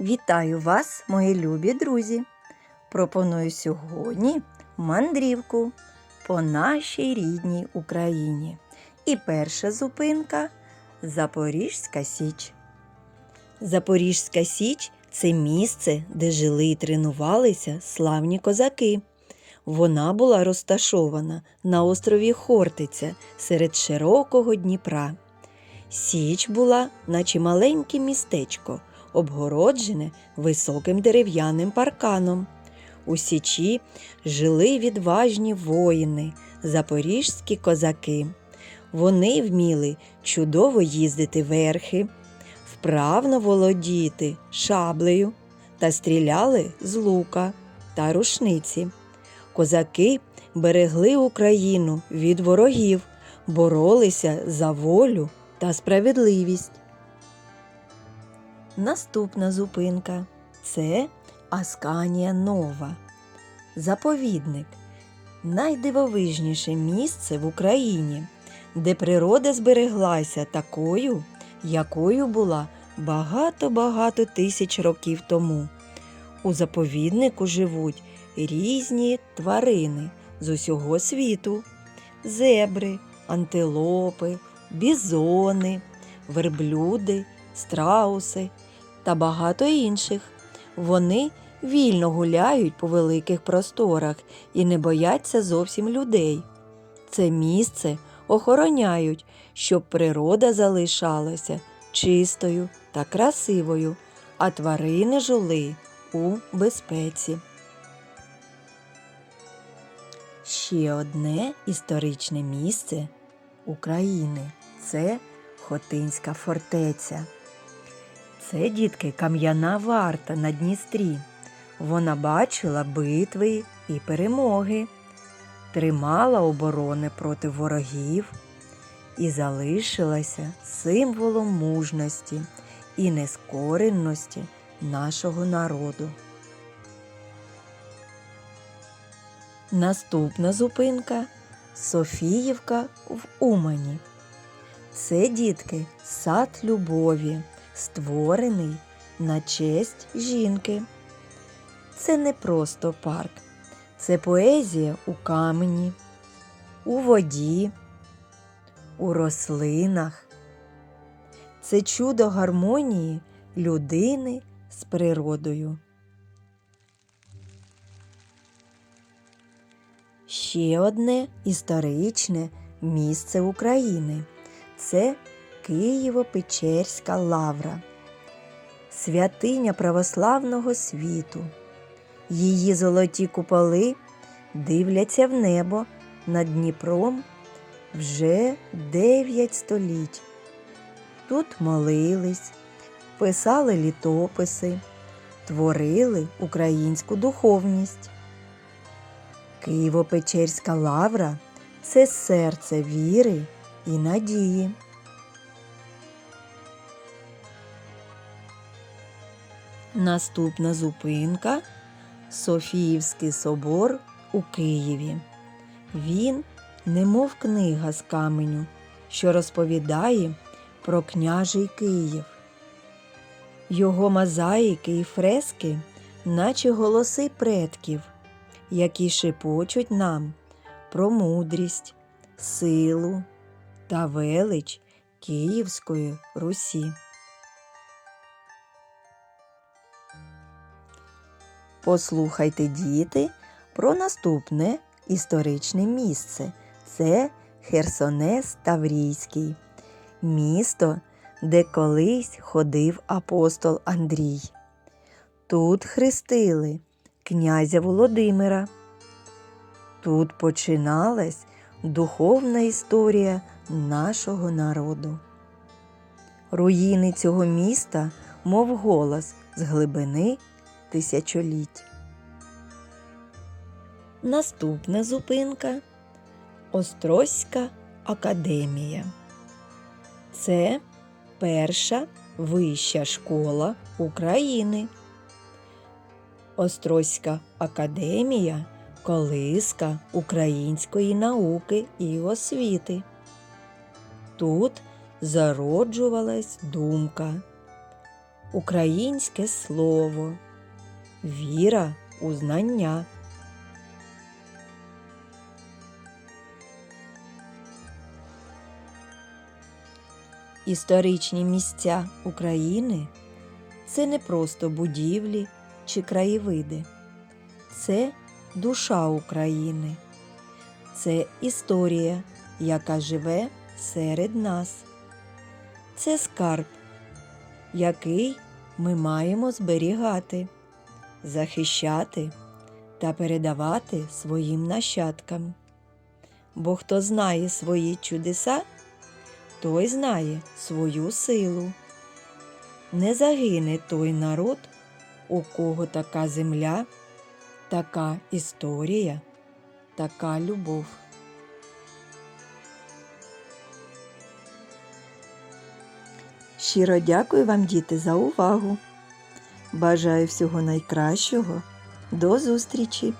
Вітаю вас, мої любі друзі! Пропоную сьогодні мандрівку по нашій рідній Україні. І перша зупинка Запорізька Січ. Запорізька Січ це місце, де жили і тренувалися славні козаки. Вона була розташована на острові Хортиця серед широкого Дніпра. Січ була, наче маленьке містечко, обгороджене високим дерев'яним парканом. У Січі жили відважні воїни, запорізькі козаки. Вони вміли чудово їздити верхи, вправно володіти шаблею та стріляли з лука та рушниці. Козаки берегли Україну від ворогів, боролися за волю та справедливість. Наступна зупинка це Асканія Нова. Заповідник найдивовижніше місце в Україні, де природа збереглася такою, якою була багато-багато тисяч років тому. У заповіднику живуть різні тварини з усього світу: зебри, антилопи, бізони, верблюди, страуси та багато інших. Вони вільно гуляють по великих просторах і не бояться зовсім людей. Це місце охороняють, щоб природа залишалася чистою та красивою, а тварини жили у безпеці. Ще одне історичне місце України це Хотинська фортеця. Це дітки кам'яна варта на Дністрі. Вона бачила битви і перемоги, тримала оборони проти ворогів і залишилася символом мужності і нескоренності нашого народу. Наступна зупинка Софіївка в Умані. Це дітки сад любові, створений на честь жінки. Це не просто парк, це поезія у камені, у воді, у рослинах. Це чудо гармонії людини з природою. Ще одне історичне місце України це Києво-Печерська лавра, святиня православного світу. Її золоті куполи дивляться в небо над Дніпром вже дев'ять століть. Тут молились, писали літописи, творили українську духовність. Києво-Печерська лавра це серце віри і надії. Наступна зупинка Софіївський собор у Києві. Він, немов книга з каменю, що розповідає про княжий Київ. Його мозаїки і фрески, наче голоси предків, які шепочуть нам про мудрість, силу та велич Київської Русі. Послухайте, діти, про наступне історичне місце. Це Херсонес Таврійський, місто, де колись ходив апостол Андрій. Тут хрестили князя Володимира. Тут починалась духовна історія нашого народу. Руїни цього міста, мов голос з глибини тисячоліть. Наступна зупинка Острозька академія. Це перша вища школа України. Острозька академія колиска української науки і освіти. Тут зароджувалась думка, українське слово, віра у знання. Історичні місця України це не просто будівлі чи краєвиди, це душа України, це історія, яка живе серед нас. Це скарб, який ми маємо зберігати, захищати та передавати своїм нащадкам. Бо хто знає свої чудеса, той знає свою силу. Не загине той народ, у кого така земля, така історія, така любов. Щиро дякую вам, діти, за увагу. Бажаю всього найкращого. До зустрічі!